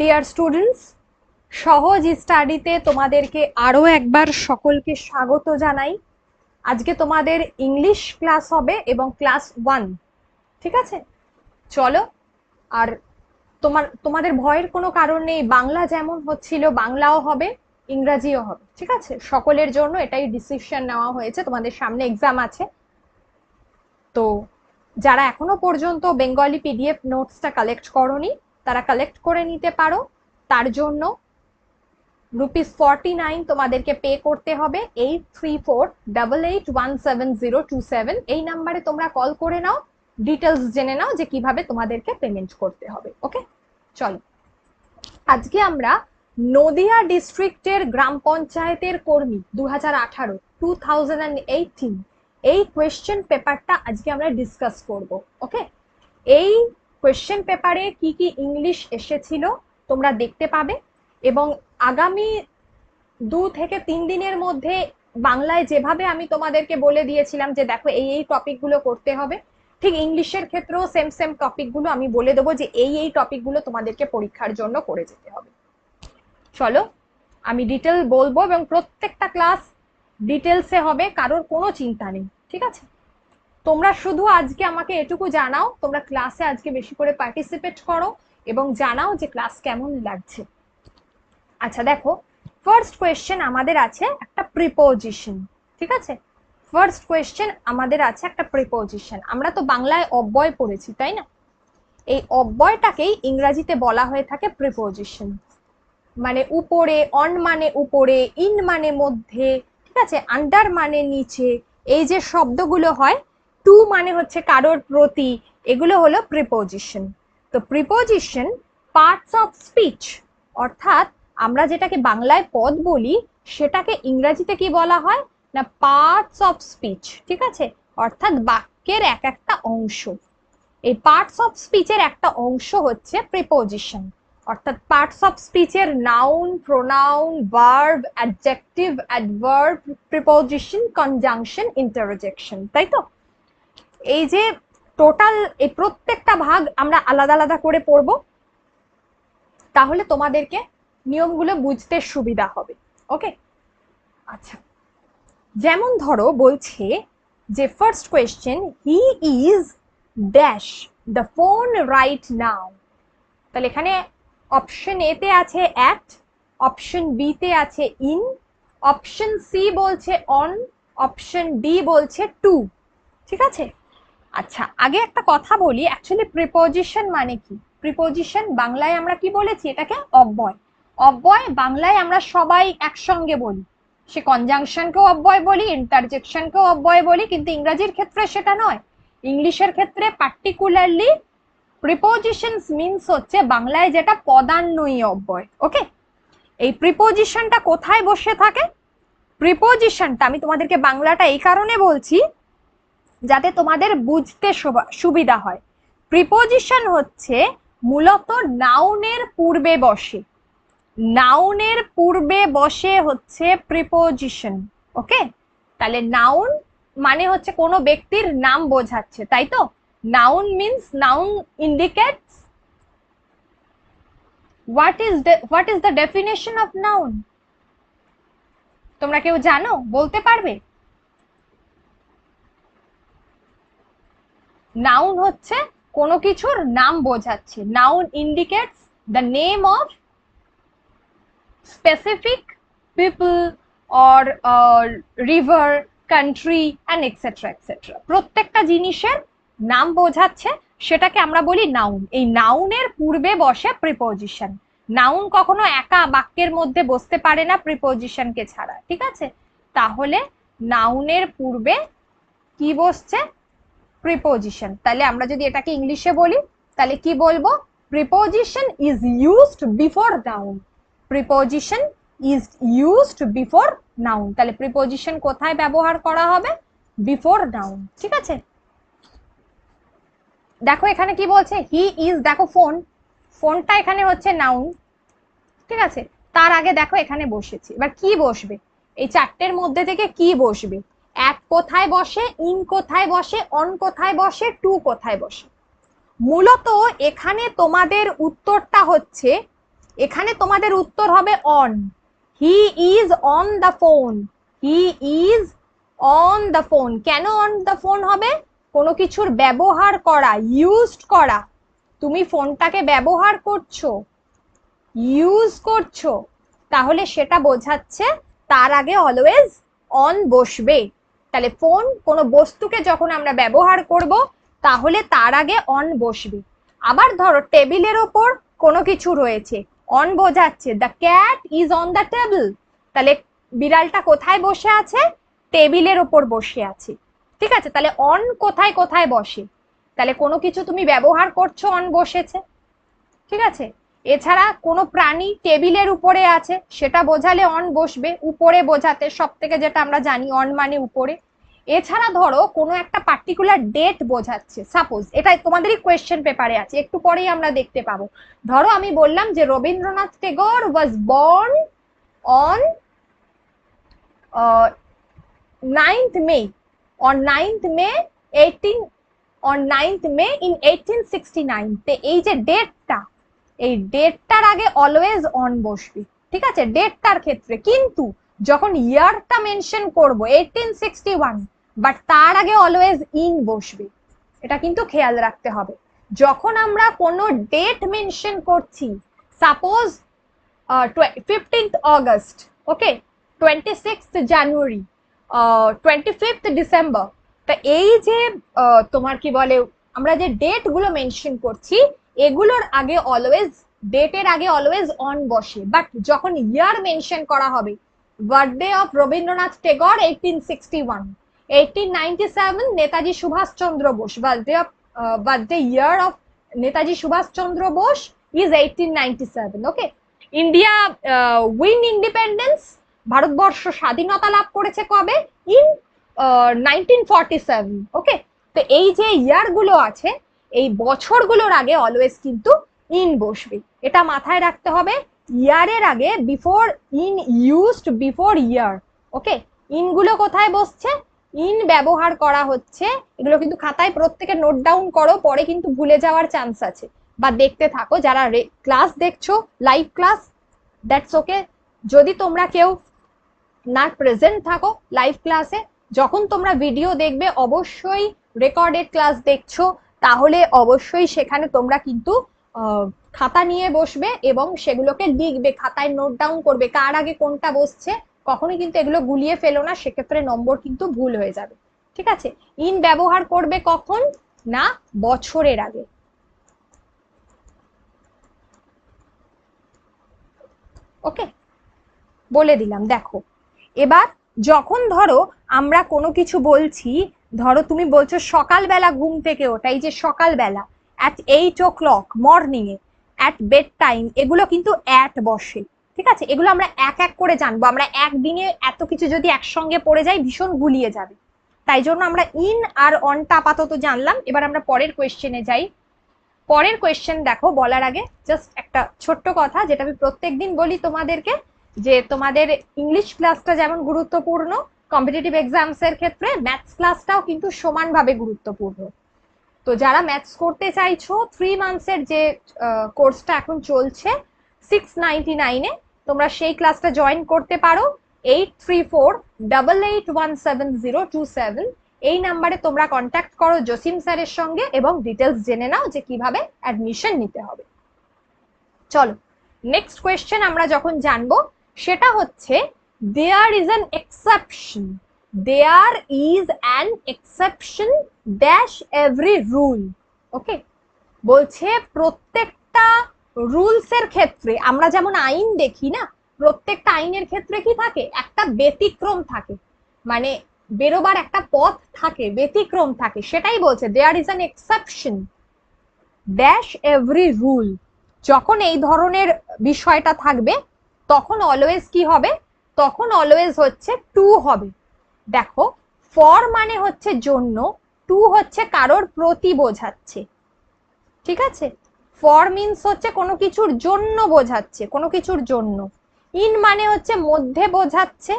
Dear students সহজ স্টাডিতে তোমাদেরকে আরও একবার সকলকে স্বাগত জানাই। আজকে তোমাদের ইংলিশ ক্লাস হবে এবং ক্লাস ওয়ান ঠিক আছে? চলো, আর তোমার, তোমাদের ভয়ের কোনো কারণ নেই, বাংলা যেমন হচ্ছিল, বাংলাও হবে, ইংরাজিও হবে, ঠিক আছে? সকলের জন্য এটাই ডিসিশন নেওয়া হয়েছে, তোমাদের সামনে এক্সাম আছে। তো যারা এখনও পর্যন্ত বেঙ্গলি পিডিএফ নোটসটা কালেক্ট করনি তারা কালেক্ট করে নিতে পারো। তার জন্য রুপিস ফর্টি নাইন তোমাদেরকে পে করতে হবে। Eight three four double eight one seven zero two seven এই নাম্বারে তোমরা কল করে নাও। ডিটেলস জেনে নাও যে কীভাবে তোমাদেরকে পেমেন্ট করতে হবে ওকে চলো। আজকে আমরা নদিয়া ডিস্ট্রিক্টের গ্রাম পঞ্চায়েতের কর্মী দু হাজার আঠারো টু থাউজেন্ড এইটিন এই কোয়েশ্চেন পেপারটা আজকে আমরা ডিসকাস করব ওকে এই কোয়েশ্চেন পেপারে কি কি ইংলিশ এসেছিল তোমরা দেখতে পাবে এবং আগামী দু থেকে তিন দিনের মধ্যে বাংলায় যেভাবে আমি তোমাদেরকে বলে দিয়েছিলাম যে দেখো এই এই টপিকগুলো করতে হবে, ঠিক ইংলিশের ক্ষেত্রেও সেম সেম টপিকগুলো আমি বলে দেবো যে এই এই টপিকগুলো তোমাদেরকে পরীক্ষার জন্য করে যেতে হবে। চলো, আমি ডিটেল বলব এবং প্রত্যেকটা ক্লাস ডিটেলসে হবে, কারোর কোনো চিন্তা নেই, ঠিক আছে? তোমরা শুধু আজকে আমাকে এটুকু জানাও, তোমরা ক্লাসে আজকে বেশি করে পার্টিসিপেট করো এবং জানাও যে ক্লাস কেমন লাগছে। আচ্ছা দেখো ফার্স্ট কোয়েশ্চেন আমাদের আছে একটা প্রিপোজিশন ঠিক আছে? ফার্স্ট কোয়েশ্চেন আমাদের আছে একটা প্রিপোজিশন আমরা তো বাংলায় অব্যয় পড়েছি, তাই না? এই অব্যয়টাকেই ইংরাজিতে বলা হয়ে থাকে প্রিপোজিশন মানে উপরে অন মানে উপরে ইন মানে মধ্যে, ঠিক আছে? আন্ডার মানে নিচে, এই যে শব্দগুলো হয় টু মানে হচ্ছে কারোর প্রতি, এগুলো হলো প্রিপোজিশন তো প্রিপোজিশন পার্টস অফ স্পিচ অর্থাৎ আমরা যেটাকে বাংলায় পদ বলি, সেটাকে ইংরাজিতে কি বলা হয়? না পার্টস অফ স্পিচ ঠিক আছে? অর্থাৎ বাক্যের এক একটা অংশ। এই পার্টস অফ স্পিচের একটা অংশ হচ্ছে প্রিপোজিশন অর্থাৎ parts of স্পিচের noun pronoun verb adjective adverb preposition conjunction interjection তাই তো? এই যে টোটাল এই প্রত্যেকটা ভাগ আমরা আলাদা আলাদা করে পড়ব, তাহলে তোমাদেরকে নিয়মগুলো বুঝতে সুবিধা হবে ওকে আচ্ছা যেমন ধরো বলছে যে first question he is dash the phone right now তাহলে এখানে অপশন এতে আছে অ্যাট অপশন বিতে আছে ইন অপশন সি বলছে অন অপশন ডি বলছে টু ঠিক আছে? আচ্ছা আগে একটা কথা বলি। অ্যাকচুয়ালি প্রিপোজিশন মানে কি? প্রিপোজিশন বাংলায় আমরা কি বলেছি? এটাকে অব্যয়। অব্যয় বাংলায় আমরা সবাই একসঙ্গে বলি। সে কনজাংশনকেও অব্যয় বলি ইন্টারজেকশনকেও অব্যয় বলি, কিন্তু ইংরাজির ক্ষেত্রে সেটা নয়। ইংলিশের ক্ষেত্রে পার্টিকুলারলি প্রিপোজিশনস মিনস হচ্ছে বাংলায় যেটা পদান্বয়ী অব্যয় ওকে এই প্রিপোজিশনটা কোথায় বসে থাকে? প্রিপোজিশনটা আমি তোমাদেরকে বাংলাটা এই কারণে বলছি যাতে তোমাদের বুঝতে সুবিধা হয়। প্রিপোজিশন হচ্ছে মূলত নাউনের পূর্বে বসে। নাউনের পূর্বে বসে হচ্ছে প্রিপোজিশন ওকে তাহলে নাউন মানে হচ্ছে কোনো ব্যক্তির নাম বোঝাচ্ছে, তাই তো? Noun means noun indicates what is what is the definition of noun তোমরা কেউ জানো? বলতে পারবে? নাউন হচ্ছে কোনো কিছুর নাম বোঝাচ্ছে। Noun indicates the name of specific people or river country and etcetera etcetera প্রত্যেকটা জিনিসের নাম বোঝাচ্ছে, সেটাকে আমরা বলি নাউন এই নাউনের পূর্বে বসে প্রিপোজিশন নাউন কখনো একা বাক্যের মধ্যে বসতে পারে না প্রিপোজিশনকে ছাড়া, ঠিক আছে? তাহলে নাউনের পূর্বে কি বসছে? প্রিপোজিশন তাহলে আমরা যদি এটাকে ইংলিশে বলি, তাহলে কি বলব? Preposition is used before noun preposition is used before noun তাহলে প্রিপোজিশন কোথায় ব্যবহার করা হবে? বিফোর নাউন ঠিক আছে? দেখো এখানে কি বলছে? হি ইজ দেখো ফোন ফোনটা এখানে হচ্ছে নাউন ঠিক আছে? তার আগে দেখো এখানে বসেছি। এবার কি বসবে? এই চারটের মধ্যে থেকে কি বসবে? এক কোথায় বসে, ইন কোথায় বসে, অন কোথায় বসে, টু কোথায় বসে। মূলত এখানে তোমাদের উত্তরটা হচ্ছে, এখানে তোমাদের উত্তর হবে on. He is on the phone. He is on the phone. কেন অন দ্য ফোন হবে? কোনো কিছুর ব্যবহার করা, ইউজড করা। তুমি ফোনটাকে ব্যবহার করছ, ইউজ করছ, তাহলে সেটা বোঝাচ্ছে তার আগে অলওয়েজ অন বসবে। তাহলে ফোন কোনো বস্তুকে যখন আমরা ব্যবহার করব, তাহলে তার আগে অন বসবে। আবার ধরো টেবিলের ওপর কোনো কিছু রয়েছে অন বোঝাচ্ছে the cat is on the table তাহলে বিড়ালটা কোথায় বসে আছে? টেবিলের ওপর বসে আছে। ঠিক আছে? তাহলে অন কোথায় কোথায় বসে? তাহলে কোনো কিছু তুমি ব্যবহার করছ অন বসেছে। ঠিক আছে? এছাড়া কোনো প্রাণী টেবিলের উপরে আছে, সেটা বোঝালে অন বসবে। উপরে বোঝাতে সব থেকে যেটা আমরা জানি অন মানে উপরে। এছাড়া ধরো কোনো একটা পার্টিকুলার ডেট বোঝাচ্ছে। সাপোজ এটা তোমাদেরই কোয়েশ্চেন পেপারে আছে, একটু পরেই আমরা দেখতে পাবো। ধরো আমি বললাম যে Rabindranath Tagore was born on ninth May on ninth May eighteen on ninth May in eighteen sixty nine এই যে ডেটটা এই ডেটটার আগে অলওয়েজ অন বসবে, ঠিক আছে? ডেটটার ক্ষেত্রে। কিন্তু যখন ইয়ারটা মেনশন করব এইটিন সিক্সটি ওয়ান বাট তার আগে অলওয়েজ ইন বসবে। এটা কিন্তু খেয়াল রাখতে হবে। যখন আমরা কোনো ডেট মেনশন করছি suppose fifteenth August okay twenty six January twenty fifth December তা এই যে তোমার কি বলে, আমরা যে ডেটগুলো মেনশন করছি, এগুলোর আগে অলওয়েজ ডেটের আগে অলওয়েজ অন বসে। বাট যখন ইয়ার মেনশন করা হবে birthday of Rabindranath Tagore eighteen sixty one eighteen ninety seven Netaji Subhashchandra Bose birthday of birthday year of Netaji Subhashchandra Bose is eighteen ninety seven okay India win independence Bharatvarsha স্বাধীনতা লাভ করেছে কবে? In nineteen ওকে তো এই যে ইয়ারগুলো আছে, এই বছরগুলোর আগে অলওয়েজ কিন্তু ইন বসবে। এটা মাথায় রাখতে হবে ইয়ারের আগে before in used before year okay ইনগুলো কোথায় বসছে? ইন ব্যবহার করা হচ্ছে, এগুলো কিন্তু খাতায় প্রত্যেকে নোট ডাউন করো, পরে কিন্তু ভুলে যাওয়ার চান্স আছে। বা দেখতে থাকো, যারা ক্লাস দেখছ লাইভ ক্লাস দ্যাটস ওকে যদি তোমরা কেউ না প্রেজেন্ট থাকো লাইভ ক্লাসে যখন তোমরা ভিডিও দেখবে, অবশ্যই রেকর্ডেড ক্লাস দেখছ, তাহলে অবশ্যই সেখানে তোমরা কিন্তু খাতা নিয়ে বসবে এবং সেগুলোকে লিখবে, খাতায় নোট ডাউন করবে, কার আগে কোনটা বসছে কখনোই কিন্তু এগুলো গুলিয়ে ফেলো না, সেক্ষেত্রে নম্বর কিন্তু ভুল হয়ে যাবে। ঠিক আছে? ইন ব্যবহার করবে কখন? না, বছরের আগে। ওকে? বলে দিলাম, দেখো। এবার যখন ধরো আমরা কোনো কিছু বলছি, ধরো তুমি বলছো সকালবেলা ঘুম থেকে ওঠা, এই যে সকালবেলা at eight o'clock morning এ অ্যাট বেড টাইম এগুলো কিন্তু অ্যাট বসে। ঠিক আছে? এগুলো আমরা এক এক করে জানব। আমরা একদিনে এত কিছু যদি একসঙ্গে পড়ে যাই, ভীষণ গুলিয়ে যাবে। তাই জন্য আমরা ইন আর অনটা আপাতত জানলাম। এবার আমরা পরের কোয়েশ্চেনে যাই। পরের কোয়েশ্চেন দেখো, বলার আগে জাস্ট একটা ছোট্ট কথা, যেটা আমি প্রত্যেক দিন বলি তোমাদেরকে, যে তোমাদের ইংলিশ ক্লাসটা যেমন গুরুত্বপূর্ণ কম্পিটিটিভ এক্সামস এর ক্ষেত্রে ম্যাথস ক্লাসটাও কিন্তু সমানভাবে গুরুত্বপূর্ণ। তো যারা ম্যাথস করতে চাইছো থ্রি মান্থসের যে কোর্সটা এখন চলছে সিক্স নাইনটি নাইনে তোমরা সেই ক্লাসটা জয়েন করতে পারো। Eight three four eight one seven zero two seven এই নাম্বারে তোমরা কন্ট্যাক্ট করো জসিম স্যারের সঙ্গে এবং ডিটেলস জেনে নাও যে কীভাবে অ্যাডমিশন নিতে হবে। চলো নেক্সট কোয়েশ্চেন আমরা যখন জানব, সেটা হচ্ছে there is an exception there is an exception dash every rule okay বলছে প্রত্যেকটা রুলস এর ক্ষেত্রে আমরা যেমন আইন দেখি না, প্রত্যেকটা আইনের ক্ষেত্রে কি থাকে? একটা ব্যতিক্রম থাকে। মানে বেরোবার একটা পথ থাকে, ব্যতিক্রম থাকে। সেটাই বলছে there is an exception dash every rule যখন এই ধরনের বিষয়টা থাকবে, তখন অলওয়েজ কি হবে? তখন অলওয়েজ হচ্ছে টু হবে। দেখো ফর মানে হচ্ছে জন্য টু হচ্ছে কারোর প্রতি বোঝাচ্ছে। ঠিক আছে? ফর মিনস হচ্ছে কোনো কিছুর জন্য বোঝাচ্ছে, কোনো কিছুর জন্য। ইন মানে হচ্ছে মধ্যে বোঝাচ্ছে,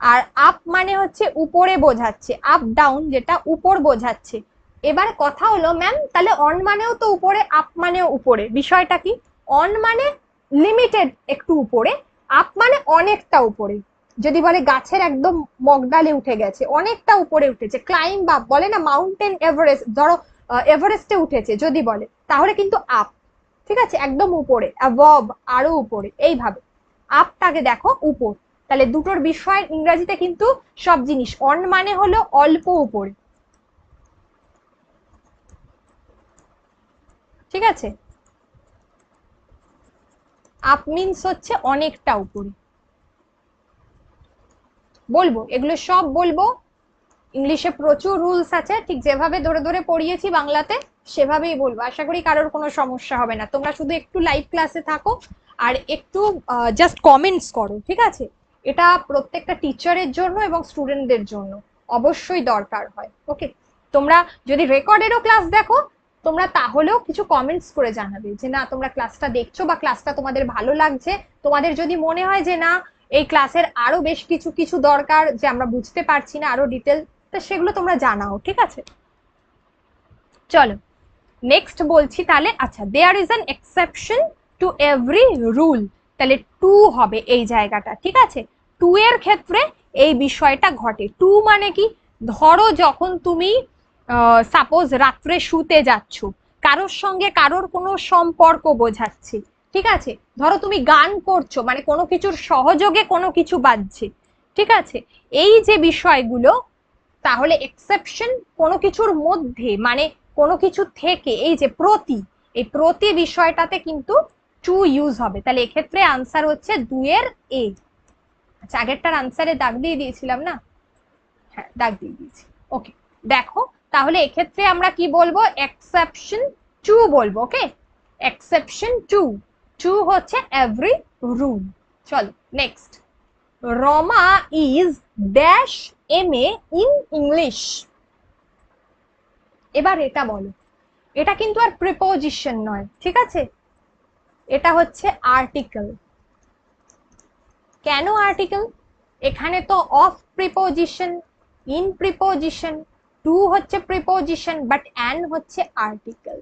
আর আপ মানে হচ্ছে উপরে বোঝাচ্ছে আপ ডাউন যেটা উপর বোঝাচ্ছে। এবার কথা হলো ম্যাম তাহলে অন মানেও তো উপরে আপ মানেও উপরে। বিষয়টা কি? অন মানে লিমিটেড একটু উপরে আপ মানে অনেকটা উপরে। যদি বলে গাছের একদম মগডালে উঠে গেছে, অনেকটা উপরে উঠেছে ক্লাইম্ব আপ বলে না মাউন্টেন এভারেস্ট ধরো এভারেস্টে উঠেছে, যদি বলে। তাহলে কিন্তু আপ, ঠিক আছে? একদম উপরে অ্যাবভ আরও উপরে, এইভাবে। আপটাকে দেখো, উপর। তাহলে দুটোর বিষয়ের ইংরেজিতে কিন্তু সব জিনিস। অন মানে হলো অল্প উপরে। ঠিক আছে? আপ মিন্স হচ্ছে অনেকটা উপরে। বলব, এগুলো সব বলব ইংলিশে প্রচুর রুলস আছে, ঠিক যেভাবে ধরে ধরে পড়িয়েছি বাংলাতে, সেভাবেই বলব। আশা করি কারোর কোনো সমস্যা হবে না। তোমরা শুধু একটু লাইভ ক্লাসে থাকো আর একটু জাস্ট কমেন্টস করো, ঠিক আছে? এটা প্রত্যেকটা টিচারের জন্য এবং স্টুডেন্টদের জন্য অবশ্যই দরকার হয় ওকে তোমরা যদি রেকর্ডেরও ক্লাস দেখো, তোমরা তাহলেও কিছু কমেন্টস করে জানাবে যে, না, তোমরা ক্লাসটা দেখছ বা ক্লাসটা তোমাদের ভালো লাগছে। তোমাদের যদি মনে হয় যে, না, এই ক্লাসের আরও বেশ কিছু কিছু দরকার যে আমরা বুঝতে পারছি না আরও ডিটেল তো সেগুলো তোমরা জানাও, ঠিক আছে? চলো নেক্সট বলছি তাহলে আচ্ছা there is an exception to every rule তাহলে টু হবে এই জায়গাটা, ঠিক আছে? টু এর ক্ষেত্রে এই বিষয়টা ঘটে। টু মানে কি? ধরো যখন তুমি সাপোজ রাত্রে শুতে যাচ্ছ, কারোর সঙ্গে কারোর কোনো সম্পর্ক বোঝাচ্ছে, ঠিক আছে? ধরো তুমি গান করছ মানে কোনো কিছুর সহযোগে কোনো কিছু বাজছে, ঠিক আছে? এই যে বিষয়গুলো তাহলে এক্সেপশন কোনো কিছুর মধ্যে মানে কোনো কিছু থেকে, এই যে প্রতি, এই প্রতি বিষয়টাতে কিন্তু টু ইউজ হবে। তাহলে এক্ষেত্রে আনসার হচ্ছে দুয়ের এ আচ্ছা আগেরটার আনসারে দাগ দিয়ে দিয়েছিলাম না? হ্যাঁ দাগ দিয়ে দিয়েছি। ওকে দেখো, তাহলে এক্ষেত্রে আমরা কি বলব? এক্সেপশন টু বলব ওকে এক্সেপশন টু টু হচ্ছে এভরি রুল চলো next Rama is dash M A in English এবার এটা বলো। এটা কিন্তু আর প্রিপোজিশন নয়, ঠিক আছে? এটা হচ্ছে আর্টিকেল কেন আর্টিকেল এখানে তো of preposition in preposition to হচ্ছে প্রিপোজিশন বাট অ্যান হচ্ছে আর্টিকেল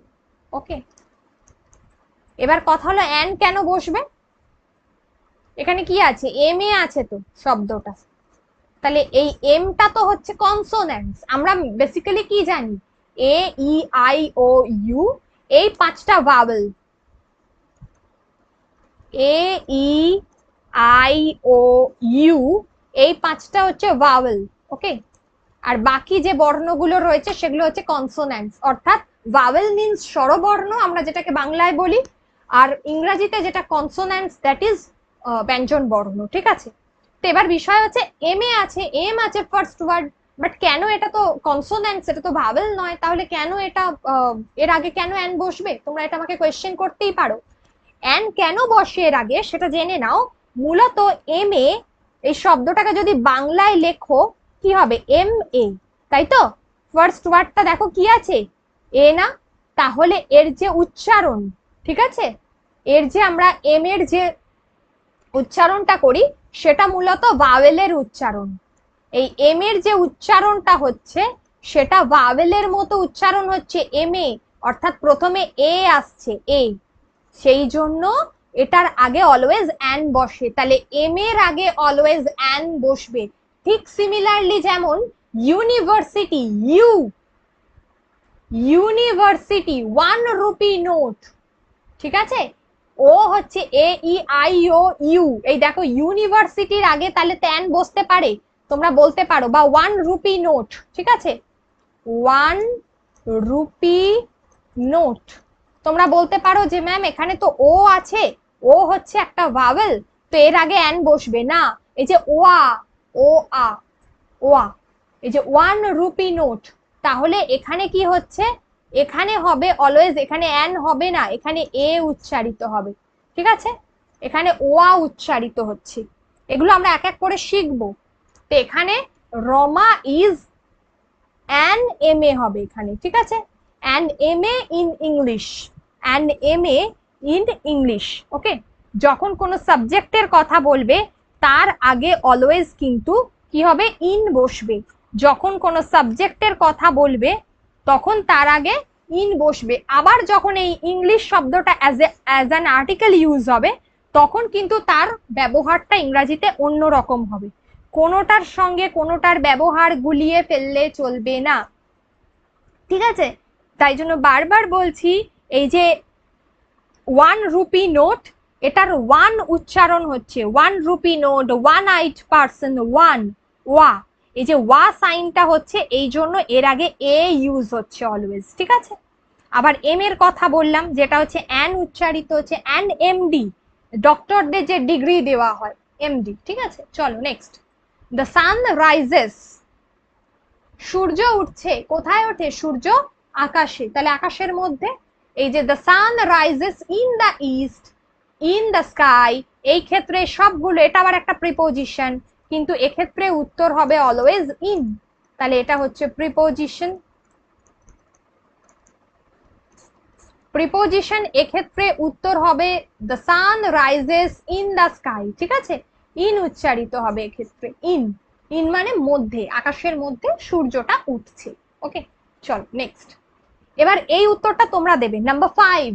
ওকে এবার কথা হলো অ্যান কেন বসবে? এখানে কি আছে? এম এ আছে তো, শব্দটা। তাহলে এই এমটা তো হচ্ছে কনসোনেন্টস আমরা বেসিক্যালি কি জানি? এ ই আই ও ইউ এই পাঁচটা vowel A E I O U এই পাঁচটা হচ্ছে ভাওয়েল ওকে আর বাকি যে বর্ণগুলো রয়েছে, সেগুলো হচ্ছে কনসোন্যান্টস অর্থাৎ ভাওয়েল মিন্স স্বরবর্ণ, আমরা যেটাকে বাংলায় বলি, আর ইংরাজিতে যেটা কনসোন্যান্টস দ্যাট ইজ ব্যঞ্জন বর্ণ ঠিক আছে? তো এবার বিষয় হচ্ছে এম এ আছে এম আছে ফার্স্ট ওয়ার্ড বাট কেন এটা তো কনসোন্যান্টস এটা তো ভাবেল নয়, তাহলে কেন এটা এর আগে কেন অ্যান বসবে? তোমরা এটা আমাকে কোয়েশ্চেন করতেই পারো। অ্যান কেন বসে এর আগে সেটা জেনে নাও। মূলত এম এ এই শব্দটাকে যদি বাংলায় লেখো, কি হবে? এম এ তাই তো? ফার্স্ট ওয়ার্ডটা দেখো কি আছে? এ না, তাহলে এর যে উচ্চারণ, ঠিক আছে? এর যে আমরা এম এর যে উচ্চারণটা করি সেটা মূলত ভাওয়েলের উচ্চারণ। এই এম এর যে উচ্চারণটা হচ্ছে, সেটা ভাওয়েলের মতো উচ্চারণ হচ্ছে এম এ, অর্থাৎ প্রথমে এ আসছে এ। সেই জন্য এটার আগে অলওয়েজ অ্যান বসে। তাহলে এম এর আগে অলওয়েজ অ্যান বসবে। ঠিক সিমিলারলি যেমন university U university one rupee note ঠিক আছে? ও হচ্ছে এ ই আই ও ইউ এই দেখো ইউনিভার্সিটির আগে তাহলে ট্যান বসতে পারে। তোমরা বলতে পারো, বা ওয়ান রুপি নোট ঠিক আছে? ওয়ান রুপি নোট তোমরা বলতে পারো যে ম্যাম এখানে তো ও আছে। ও হচ্ছে একটা ভাওয়েল তো এর আগে অ্যান বসবে না। এই যে ওয়া ও আ ওয়া। এই যে ওয়ান রুপি নোট তাহলে এখানে কি হচ্ছে? এখানে হবে অলওয়েজ এখানে অ্যান হবে না, এখানে এ উচ্চারিত হবে, ঠিক আছে? এখানে ওয়া উচ্চারিত হচ্ছে। এগুলো আমরা এক এক করে শিখব। তো এখানে Rama is an M A হবে এখানে, ঠিক আছে? And M A in English and M A in English okay যখন কোনো সাবজেক্টের কথা বলবে, তার আগে অলওয়েজ কিন্তু কি হবে? ইন বসবে। যখন কোনো সাবজেক্টের কথা বলবে তখন তার আগে ইন বসবে। আবার যখন এই ইংলিশ শব্দটা as a as an article use হবে, তখন কিন্তু তার ব্যবহারটা ইংরাজিতে অন্য রকম হবে। কোনোটার সঙ্গে কোনোটার ব্যবহার গুলিয়ে ফেললে চলবে না। ঠিক আছে? তাই জন্য বারবার বলছি, এই যে ওয়ান রুপি নোট এটার ওয়ান উচ্চারণ হচ্ছে। One rupee note one eight person one ওয়া। এই যে ওয়া সাইনটা হচ্ছে এই জন্য এর আগে এ ইউজ হচ্ছে অলওয়েজ ঠিক আছে? আবার এম এর কথা বললাম, যেটা হচ্ছে অ্যান উচ্চারিত হচ্ছে অ্যান এমডি ডক্টরদের যে ডিগ্রি দেওয়া হয় এমডি ঠিক আছে? চলো নেক্সট দ্য সান রাইজেস সূর্য উঠছে, কোথায় ওঠে? সূর্য আকাশে। তাহলে আকাশের মধ্যে এই যে the sun rises in the east in the sky এই ক্ষেত্রে সবগুলো, এটা আবার একটা প্রিপোজিশন কিন্তু এক্ষেত্রে উত্তর হবে অলওয়েজ ইন তাহলে এটা হচ্ছে প্রিপোজিশন প্রিপোজিশন এক্ষেত্রে উত্তর হবে the sun rises in the sky ঠিক আছে? ইন উচ্চারিত হবে এক্ষেত্রে ইন ইন মানে মধ্যে, আকাশের মধ্যে সূর্যটা উঠছে। ওকে চল নেক্সট এবার এই উত্তরটা তোমরা দেবে। Number five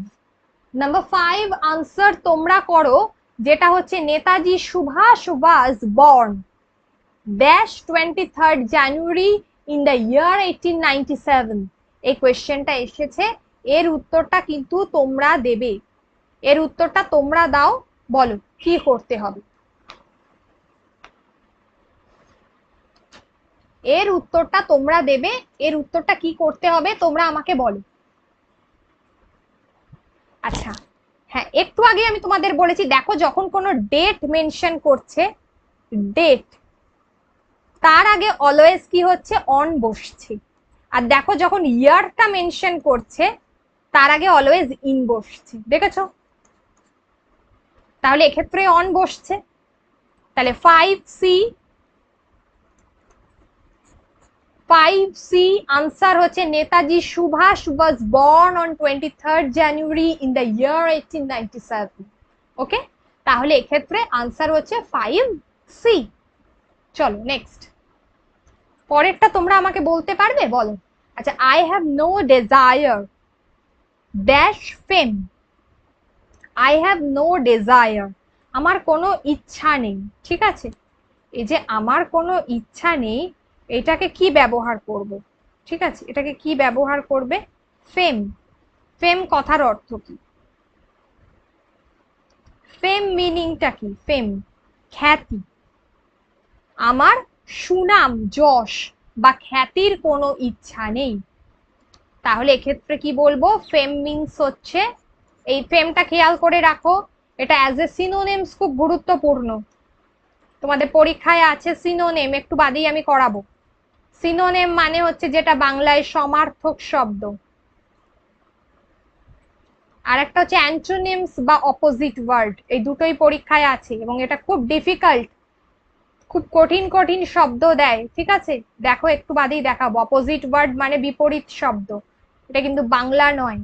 number five answer তোমরা করো যেটা হচ্ছে Netaji Subhash was born. Dash twenty third January in the year eighteen seven এই কোয়েশ্চেনটা এসেছে। এর উত্তরটা কিন্তু তোমরা দেবে। এর উত্তরটা তোমরা দাও। বলো, কি করতে হবে? এর উত্তরটা তোমরা দেবে। এর উত্তরটা কি করতে হবে, তোমরা আমাকে বলো। আচ্ছা হ্যাঁ একটু আগে আমি তোমাদের বলেছি, দেখো যখন কোনো ডেট মেনশন করছে ডেট তার আগে অলওয়েজ কি হচ্ছে? অন বসছে। আর দেখো যখন ইয়ারটা মেনশন করছে, তার আগে অলওয়েজ ইন বসছে। দেখেছ? তাহলে এক্ষেত্রে অন বসছে। তাহলে five C five C answer হচ্ছে Netaji Subhash was born on twenty third January in the year eighteen ninety seven okay তাহলে এক্ষেত্রে আনসার হচ্ছে ফাইভ সি চলো নেক্সট পরেরটা তোমরা আমাকে বলতে পারবে? বলো। আচ্ছা I have no desire dash fame I have no desire আমার কোনো ইচ্ছা নেই, ঠিক আছে? এই যে, আমার কোনো ইচ্ছা নেই এটাকে কি ব্যবহার করব? ঠিক আছে, এটাকে কি ব্যবহার করবে? ফেম। ফেম কথার অর্থ কি? ফেম মিনিংটা কি? ফেম, খ্যাতি। আমার সুনাম, যশ বা খ্যাতির কোনো ইচ্ছা নেই। তাহলে এক্ষেত্রে কি বলব? ফেম মিনস হচ্ছে, এই ফেমটা খেয়াল করে রাখো, এটা অ্যাজ এ সিনোনেমস খুব গুরুত্বপূর্ণ। তোমাদের পরীক্ষায় আছে সিনোনেম একটু বাদেই আমি করাবো। সিনোনেম মানে হচ্ছে যেটা বাংলায় সমার্থক শব্দ। আর একটা হচ্ছে অ্যান্টোনিমস বা অপোজিট ওয়ার্ড এই দুটোই পরীক্ষায় আছে এবং এটা খুব ডিফিকাল্ট খুব কঠিন কঠিন শব্দ দেয়, ঠিক আছে? দেখো, একটু বাদেই দেখাবো। অপোজিট ওয়ার্ড মানে বিপরীত শব্দ। এটা কিন্তু বাংলা নয়।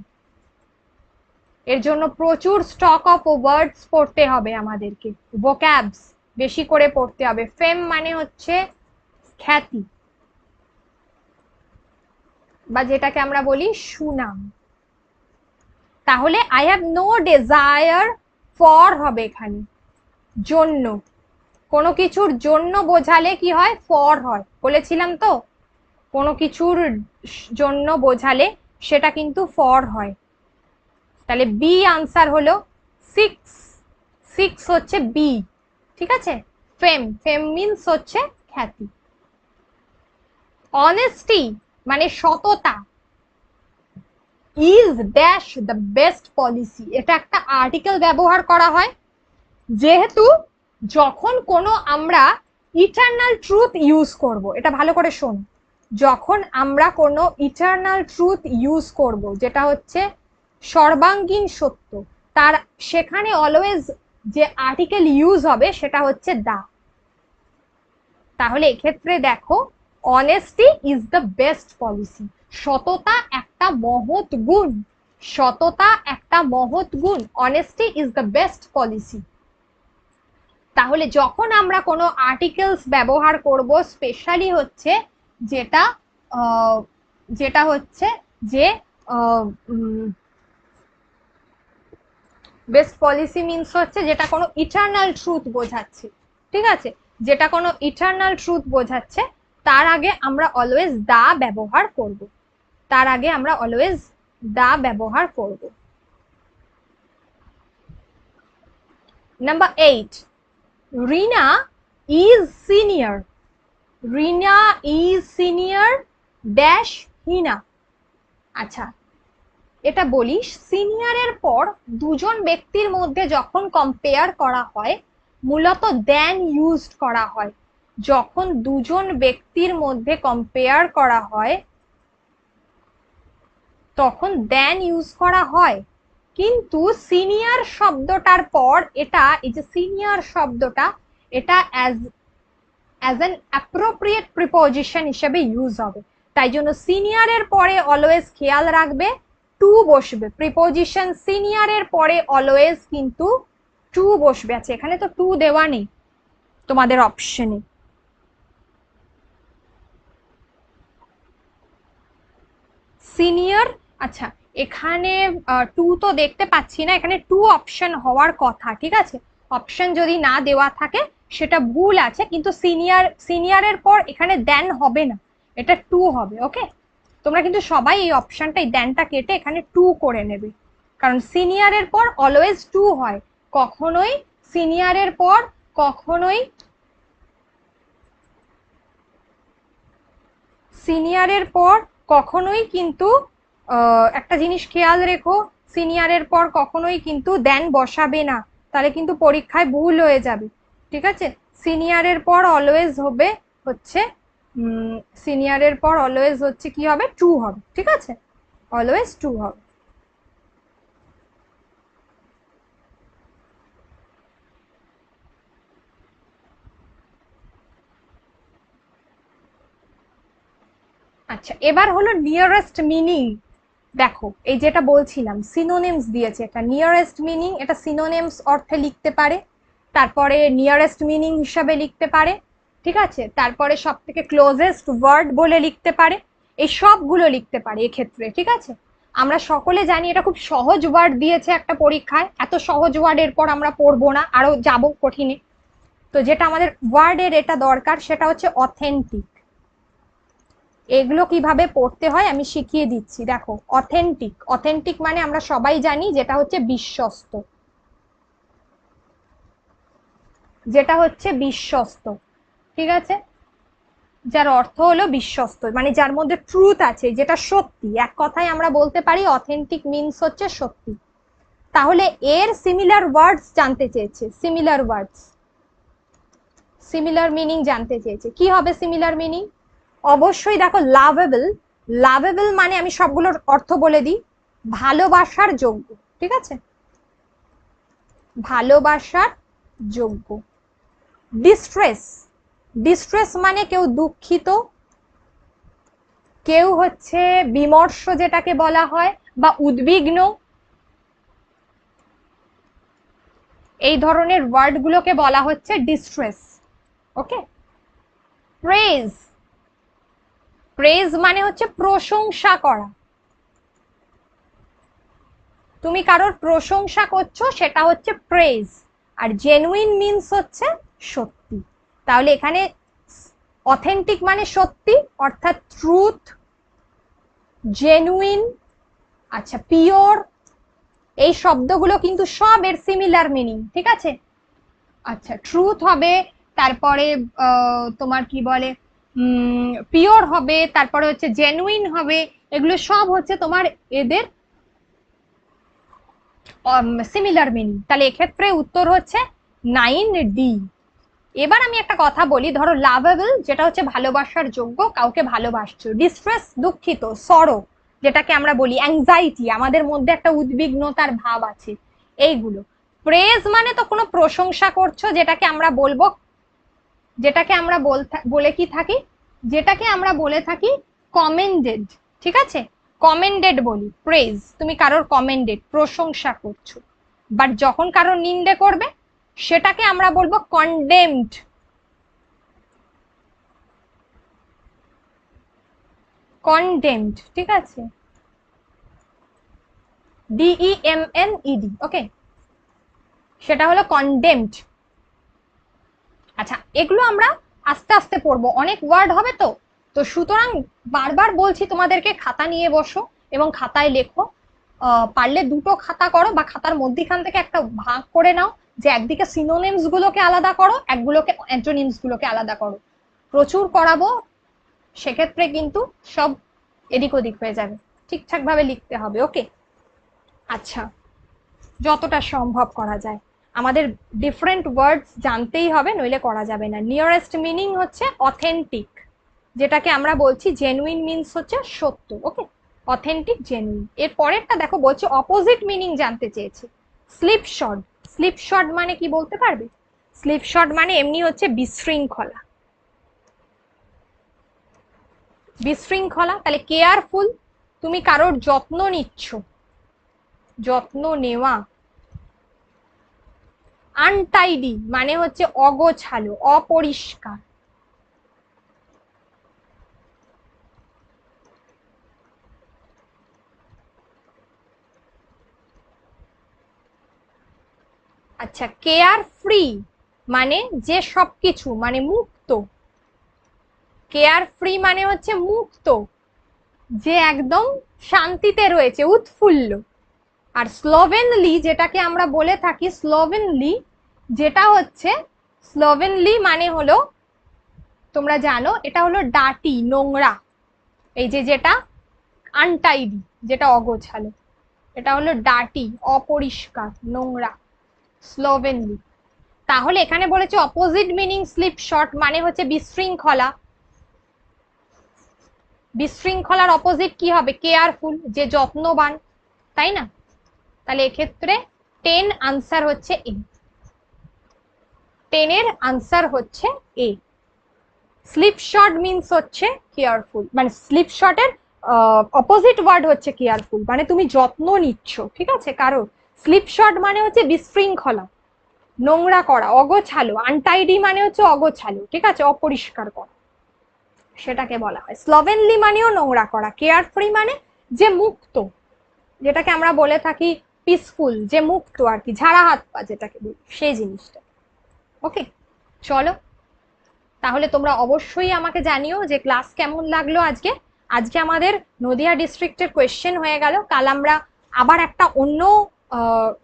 এর জন্য প্রচুর স্টক অফ ওয়ার্ডস পড়তে হবে আমাদেরকে। ভোক্যাবস বেশি করে পড়তে হবে। ফেম মানে হচ্ছে খ্যাতি। বা যেটাকে আমরা বলি সুনাম। তাহলে I have no desire for হবে এখানে। জন্য। কোনো কিছুর জন্য বোঝালে কি হয়? ফর হয়। বলেছিলাম তো? কোনো কিছুর জন্য বোঝালে সেটা কিন্তু ফর হয়। তাহলে বি আনসার হলো সিক্স সিক্স হচ্ছে বি ঠিক আছে? ফেম ফেম মিনস হচ্ছে খ্যাতি। অনেস্টি মানে সততা is dash the best policy এটা একটা আর্টিকেল ব্যবহার করা হয়। যেহেতু যখন কোনো আমরা ইটারনাল ট্রুথ ইউজ করব, এটা ভালো করে শোন। যখন আমরা কোনো ইটারনাল ট্রুথ ইউজ করব, যেটা হচ্ছে সর্বাঙ্গীন সত্য, তার সেখানে অলওয়েজ যে আর্টিকেল ইউজ হবে, সেটা হচ্ছে দা। তাহলে এক্ষেত্রে দেখো honesty is the best policy সততা একটা মহৎ গুণ। সততা একটা মহৎ গুণ। Honesty is the best policy তাহলে যখন আমরা কোনো আর্টিকেলস ব্যবহার করব স্পেশালি হচ্ছে যেটা যেটা হচ্ছে যে বেস্ট পলিসি মিনস হচ্ছে যেটা কোনো ইটার্নাল ট্রুথ বোঝাচ্ছে। ঠিক আছে? যেটা কোনো ইটার্নাল ট্রুথ বোঝাচ্ছে তার আগে আমরা অলওয়েজ দা ব্যবহার করব। তার আগে আমরা অলওয়েজ দা ব্যবহার করব। Number eight Rina is senior Rina is senior dash Hina আচ্ছা এটা বলিস সিনিয়রের পর দুজন ব্যক্তির মধ্যে যখন কম্পেয়ার করা হয়, মূলত দেন ইউজড করা হয়। যখন দুজন ব্যক্তির মধ্যে কম্পেয়ার করা হয়, তখন দেন ইউজ করা হয়। কিন্তু সিনিয়র শব্দটার পর এটা, এই যে সিনিয়র শব্দটা, এটা as as an appropriate preposition হিসেবে ইউজ হবে। তাই জন্য সিনিয়রের পরে অলওয়েজ খেয়াল রাখবে টু বসবে। প্রিপোজিশন সিনিয়রের পরে অলওয়েজ কিন্তু টু বসবে। আছে এখানে তো টু দেওয়া নেই তোমাদের অপশনে সিনিয়র আচ্ছা এখানে টু তো দেখতে পাচ্ছি না, এখানে টু অপশন হওয়ার কথা, ঠিক আছে? অপশন যদি না দেওয়া থাকে, সেটা ভুল আছে, কিন্তু সিনিয়র সিনিয়রের পর এখানে দেন হবে না, এটা টু হবে ওকে তোমরা কিন্তু সবাই এই অপশনটা এই দেনটা কেটে এখানে টু করে নেবে, কারণ সিনিয়রের পর অলওয়েজ টু হয়, কখনোই সিনিয়রের পর, কখনোই সিনিয়রের পর কখনোই কিন্তু একটা জিনিস খেয়াল রেখো, সিনিয়রের পর কখনোই কিন্তু দেন বসাবে না। তাহলে কিন্তু পরীক্ষায় ভুল হয়ে যাবে। ঠিক আছে? সিনিয়রের পর অলওয়েজ হবে হচ্ছে সিনিয়রের পর অলওয়েজ হচ্ছে কি হবে? টু হবে। ঠিক আছে? অলওয়েজ টু হবে। আচ্ছা এবার হলো নিয়ারেস্ট মিনিং দেখো, এই যেটা বলছিলাম সিনোনেমস দিয়েছে এটা নিয়ারেস্ট মিনিং এটা সিনোনেমস অর্থে লিখতে পারে। তারপরে নিয়ারেস্ট মিনিং হিসাবে লিখতে পারে, ঠিক আছে? তারপরে সব থেকে ক্লোজেস্ট ওয়ার্ড বলে লিখতে পারে। এই সবগুলো লিখতে পারে এক্ষেত্রে, ঠিক আছে? আমরা সকলে জানি এটা খুব সহজ ওয়ার্ড দিয়েছে একটা পরীক্ষায়। এত সহজ ওয়ার্ড এরপর আমরা পড়ব না, আরও যাব কঠিনে। তো যেটা আমাদের ওয়ার্ডের এটা দরকার, সেটা হচ্ছে অথেন্টিক এগুলো কীভাবে পড়তে হয় আমি শিখিয়ে দিচ্ছি। দেখো অথেন্টিক অথেন্টিক মানে আমরা সবাই জানি যেটা হচ্ছে বিশ্বস্ত। যেটা হচ্ছে বিশ্বস্ত, ঠিক আছে? যার অর্থ হলো বিশ্বস্ত মানে যার মধ্যে ট্রুথ আছে, যেটা সত্যি। এক কথায় আমরা বলতে পারি অথেন্টিক মিনস হচ্ছে সত্যি। তাহলে এর সিমিলার ওয়ার্ডস জানতে চেয়েছে সিমিলার ওয়ার্ডস সিমিলার মিনিং জানতে চেয়েছে। কি হবে সিমিলার মিনিং অবশ্যই দেখো লাভেবল লাভেবল মানে আমি সবগুলোর অর্থ বলে দিই, ভালোবাসার যোগ্য, ঠিক আছে? ভালোবাসার যোগ্য। ডিস্ট্রেস ডিস্ট্রেস মানে কেউ দুঃখিত, কেউ হচ্ছে বিমর্ষ যেটাকে বলা হয়, বা উদ্বিগ্ন। এই ধরনের ওয়ার্ডগুলোকে বলা হচ্ছে ডিস্ট্রেস ওকে প্রেজ প্রেজ মানে হচ্ছে প্রশংসা করা। তুমি কারোর প্রশংসা করছ, সেটা হচ্ছে প্রেজ আর জেনুইন মিনস হচ্ছে সত্যি। তাহলে এখানে অথেন্টিক মানে সত্যি, অর্থাৎ ট্রুথ জেনুইন আচ্ছা পিওর এই শব্দগুলো কিন্তু সব এর সিমিলার মিনিং ঠিক আছে? আচ্ছা ট্রুথ হবে, তারপরে তোমার কি বলে? পিওর হবে, তারপরে হচ্ছে জেনুইন হবে, এগুলো সব হচ্ছে তোমার এদের সিমিলার মিনিং তাহলে এক্ষেত্রে উত্তর হচ্ছে নাইন ডি এবার আমি একটা কথা বলি, ধরো লাভেবল যেটা হচ্ছে ভালোবাসার যোগ্য, কাউকে ভালোবাসছো ডিস্ট্রেস দুঃখিত সরো যেটাকে আমরা বলি অ্যাংজাইটি আমাদের মধ্যে একটা উদ্বিগ্নতার ভাব আছে, এইগুলো। প্রেজ মানে তো কোনো প্রশংসা করছ, যেটাকে আমরা বলব যেটাকে আমরা বলে কি থাকি? যেটাকে আমরা বলে থাকি কমেন্ডেড ঠিক আছে? কমেন্ডেড বলি প্রেজ তুমি কারোর কমেন্ডেড প্রশংসা করছ। বাট যখন কারোর নিন্দে করবে, সেটাকে আমরা বলব কন্ডেমড কন্ডেমড ঠিক আছে? D E M N E D okay সেটা হলো কন্ডেমড আচ্ছা এগুলো আমরা আস্তে আস্তে পড়ব। অনেক ওয়ার্ড হবে তো? তো সুতরাং বারবার বলছি, তোমাদেরকে খাতা নিয়ে বসো এবং খাতায় লেখো। পারলে দুটো খাতা করো বা খাতার মধ্যিখান থেকে একটা ভাগ করে নাও যে একদিকে সিনোনিমস গুলোকে আলাদা করো, একগুলোকে অ্যান্টোনিমস গুলোকে আলাদা করো। প্রচুর করাবো, সেক্ষেত্রে কিন্তু সব এদিক ওদিক হয়ে যাবে। ঠিকঠাক ভাবে লিখতে হবে ওকে আচ্ছা যতটা সম্ভব করা যায়। আমাদের ডিফারেন্ট ওয়ার্ডস জানতেই হবে, নইলে করা যাবে না। নিয়ারেস্ট মিনিং হচ্ছে অথেন্টিক যেটাকে আমরা বলছি জেনুইন মিনস হচ্ছে সত্য ওকে অথেন্টিক জেনুইন এর পরেরটা দেখো, বলছে অপোজিট মিনিং জানতে চেয়েছে। স্লিপ শট স্লিপ শট মানে কি বলতে পারবে? স্লিপ শট মানে এমনি হচ্ছে বিশৃঙ্খলা। বিশৃঙ্খলা, তাহলে কেয়ারফুল তুমি কারোর যত্ন নিচ্ছ। যত্ন নেওয়া। আনটাইডি মানে হচ্ছে অগোছালো, অপরিষ্কার। আচ্ছা কেয়ার ফ্রি মানে যে সবকিছু মানে মুক্ত। কেয়ার ফ্রি মানে হচ্ছে মুক্ত, যে একদম শান্তিতে রয়েছে, উৎফুল্ল। আর স্লোভেনলি যেটাকে আমরা বলে থাকি স্লোভেনলি যেটা হচ্ছে স্লোভেনলি মানে হলো, তোমরা জানো, এটা হলো ডাটি, নোংরা। এই যে যেটা আনটাইডি যেটা অগোছালো। এটা হলো ডাটি, অপরিষ্কার, নোংরা স্লোভেনলি তাহলে এখানে বলেছে অপোজিট মিনিং স্লিপ শর্ট মানে হচ্ছে বিশৃঙ্খলা। বিশৃঙ্খলার অপোজিট কি হবে? কেয়ারফুল যে যত্নবান, তাই না? তাহলে এক্ষেত্রে টেন আনসার হচ্ছে এ টেনের আনসার হচ্ছে এ স্লিপ শট মিনস হচ্ছে কেয়ারফুল মানে স্লিপ শর্টের অপোজিট ওয়ার্ড হচ্ছে কেয়ারফুল মানে তুমি যত্ন নিচ্ছ, ঠিক আছে? কারও স্লিপ শট মানে হচ্ছে বিশৃঙ্খলা, নোংরা করা, অগোছালো আনটাইডি মানে হচ্ছে অগোছালো, ঠিক আছে? অপরিষ্কার করা, সেটাকে বলা হয়। স্লোভেনলি মানেও নোংরা করা কেয়ার ফ্রি মানে যে মুক্ত, যেটাকে আমরা বলে থাকি পিসফুল যে মুক্ত আর কি, ঝাড়া হাত পা যেটাকে সেই জিনিসটা। ওকে, চলো। তাহলে তোমরা অবশ্যই আমাকে জানিও যে ক্লাস কেমন লাগল আজকে। আজকে আমাদের নদিয়া ডিস্ট্রিক্টের কোয়েশ্চেন হয়ে গেল। কাল আমরা আবার একটা অন্য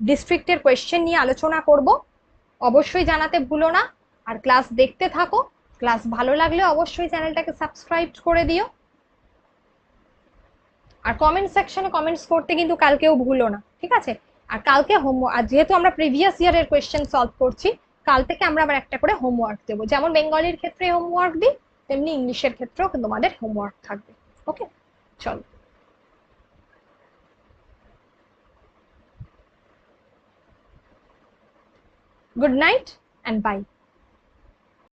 ডিস্ট্রিক্টের কোয়েশ্চেন নিয়ে আলোচনা করব। অবশ্যই জানাতে ভুলো না। আর ক্লাস দেখতে থাকো। ক্লাস ভালো লাগলে অবশ্যই চ্যানেলটাকে সাবস্ক্রাইব করে দিও। আর কমেন্ট সেকশনে কমেন্টস করতে কিন্তু কালকেও ভুলো না, ঠিক আছে? আর কালকে হোম যেহেতু আমরা প্রিভিয়াস ইয়ারের কোয়েশ্চেন সলভ করছি কাল থেকে আমরা আবার একটা করে হোমওয়ার্ক দেবো। যেমন বেঙ্গলির ক্ষেত্রে হোমওয়ার্ক দিই, তেমনি ইংলিশের ক্ষেত্রেও তোমাদের হোমওয়ার্ক থাকবে। ওকে চলো। Good night and bye.